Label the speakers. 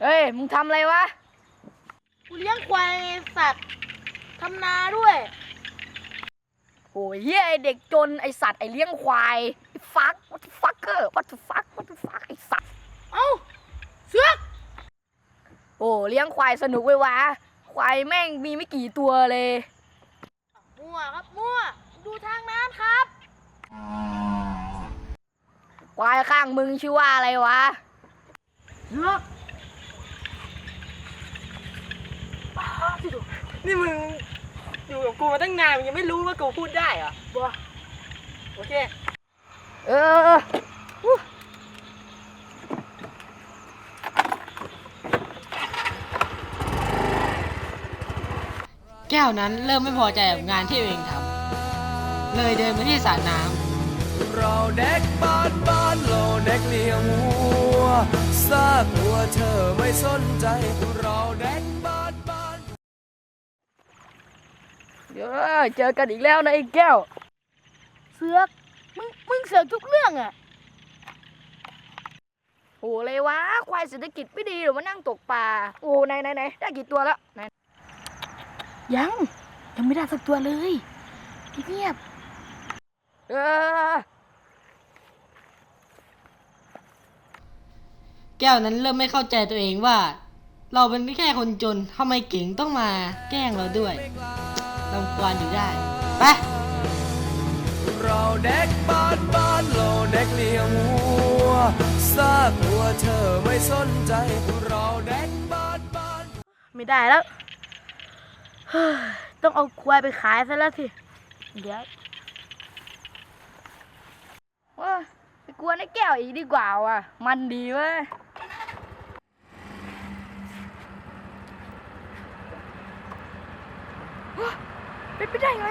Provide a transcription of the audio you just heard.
Speaker 1: เฮ้ย มึงทำอะไรวะ
Speaker 2: กูเลี้ยงควายไงสัตว์ทำนาด้วย
Speaker 1: โอ้ยเฮียไอเด็กจนไอสัตว์ไอเลี้ยงควายไอ้ฟัก what the fucker what the fuck what the fuck ไอสัตว์
Speaker 2: เอ้า เสือก
Speaker 1: โอ้เลี้ยงควายสนุกเว้ยวะ ควายแม่งมีไม่กี่ตัวเลย
Speaker 2: มั่วครับมั่ว ดูทางน้ำครับ
Speaker 1: ควายข้างมึงชื่อว่าอะไรวะ
Speaker 2: เสือก
Speaker 3: นี่มึงอยู่กับกูมาตั้งนานมึงยังไม่รู้ว่ากูพูดได้เหรอ
Speaker 2: บัว
Speaker 3: โอเค
Speaker 1: เอออู้
Speaker 4: แก้วนั้นเริ่มไม่พอใจกับงานที่ตัวเองทำเลยเดินไปที่สระน้ำ
Speaker 5: เราเด็กบ้านบ้านเราเด็กเลี้ยงวัวซากวัวเธอไม่สนใจเราเด็กบ้านบ้าน
Speaker 1: เดี๋ยวเจอกันอีกแล้วนะไอ้แก้ว
Speaker 2: เสือกมึงมึงเสือกทุกเรื่องอะ
Speaker 1: โอ้เลยวะควายเศรษฐกิจไม่ดีหรือมานั่งตกปลาโอ้ไหนไหนไหนได้กี่ตัวแล้วไหน
Speaker 2: ยัง ยังไม่ได้สักตัวเลยเงียบ
Speaker 1: เออ
Speaker 4: แก้วนั้นเริ่มไม่เข้าใจตัวเองว่า เราเป็นแค่คนจนทำไมเก่งต้องมาแกล้งเราด้วย รำคาญอยู่ได้ ไป
Speaker 5: เราเด็กบ้านบ้านเราเด็กเลี้ยงวัวซากวัวเธอไม่สนใจ เราเด็กบ้านบ้าน
Speaker 2: ไม่ได้แล้วเฮ้ยต้องเอาควายไปขายซะแล้วสิ เดี๋ยว
Speaker 1: ว่าไปกวนไอ้แก้วอีกดีกว่าว่ะ มันดีเว้ยว้า ไป็นไได้ไง